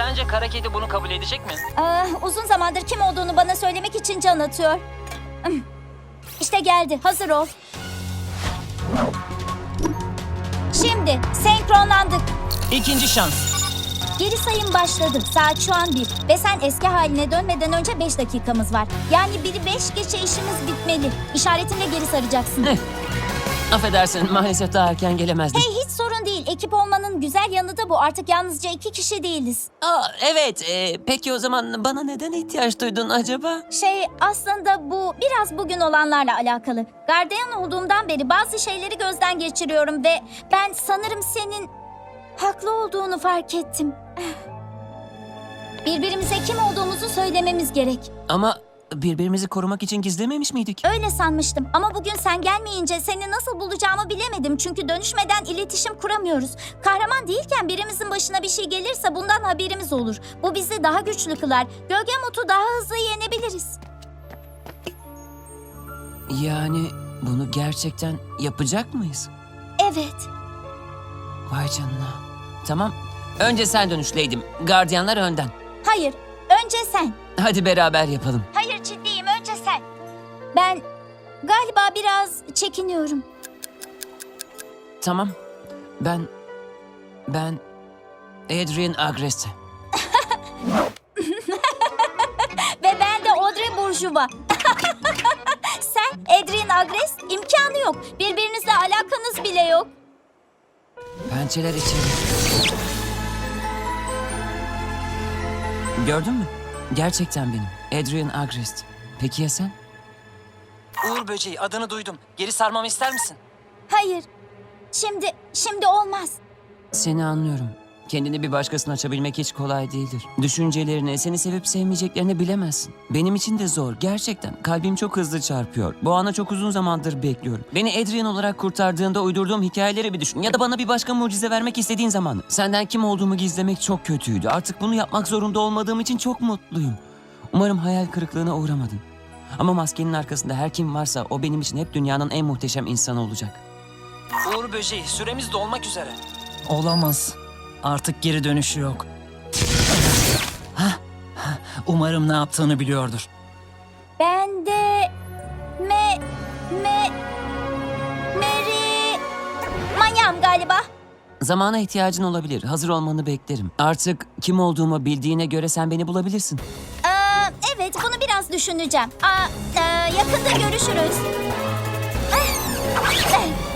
Sence kara kedi bunu kabul edecek mi? Aa, uzun zamandır kim olduğunu bana söylemek için can atıyor. İşte geldi. Hazır ol. Şimdi senkronlandık. İkinci şans. Geri sayım başladı. Saat şu an bir. Ve sen eski haline dönmeden önce 5 dakikamız var. Yani biri 5 geçe işimiz bitmeli. İşaretinle geri saracaksın. Eh. Affedersin maalesef daha erken gelemezdim. Hey hiç. Ekip olmanın güzel yanı da bu. Artık yalnızca iki kişi değiliz. Aa, evet e, peki o zaman bana neden ihtiyaç duydun acaba? Şey aslında bu biraz bugün olanlarla alakalı. Gardiyan olduğumdan beri bazı şeyleri gözden geçiriyorum ve ben sanırım senin haklı olduğunu fark ettim. Birbirimize kim olduğumuzu söylememiz gerek. Ama birbirimizi korumak için gizlememiş miydik? Öyle sanmıştım ama bugün sen gelmeyince seni nasıl bulacağımı bilemedim. Çünkü dönüşmeden iletişim kuramıyoruz. Kahraman değilken birimizin başına bir şey gelirse bundan haberimiz olur. Bu bizi daha güçlü kılar. Gölge Mut'u daha hızlı yenebiliriz. Yani bunu gerçekten yapacak mıyız? Evet. Vay canına. Tamam. Önce sen dönüşleydim. Gardiyanlar önden. Hayır. Önce sen. Hadi beraber yapalım. Hayır ciddiyim önce sen. Ben galiba biraz çekiniyorum. Tamam. Ben... Ben... Adrian Agreste. Ve ben de Audrey Bourgeois. sen Adrien Agres imkanı yok. Birbirinizle alakanız bile yok. Pençeler içeri. Gördün mü? Gerçekten benim. Adrian Agreste. Peki ya sen? Uğur böceği adını duydum. Geri sarmamı ister misin? Hayır. Şimdi, şimdi olmaz. Seni anlıyorum. Kendini bir başkasına açabilmek hiç kolay değildir. Düşüncelerini, seni sevip sevmeyeceklerini bilemezsin. Benim için de zor, gerçekten. Kalbim çok hızlı çarpıyor. Bu ana çok uzun zamandır bekliyorum. Beni Adrian olarak kurtardığında uydurduğum hikayeleri bir düşün. Ya da bana bir başka mucize vermek istediğin zaman. Senden kim olduğumu gizlemek çok kötüydü. Artık bunu yapmak zorunda olmadığım için çok mutluyum. Umarım hayal kırıklığına uğramadın. Ama maskenin arkasında her kim varsa o benim için hep dünyanın en muhteşem insanı olacak. Uğur böceği, süremiz dolmak üzere. Olamaz. Artık geri dönüşü yok. Umarım ne yaptığını biliyordur. Ben de... Me... Me... Mary... Manyağım galiba. Zamana ihtiyacın olabilir. Hazır olmanı beklerim. Artık kim olduğumu bildiğine göre sen beni bulabilirsin. Aa, evet, bunu biraz düşüneceğim. Aa, e, yakında görüşürüz. Eh, eh.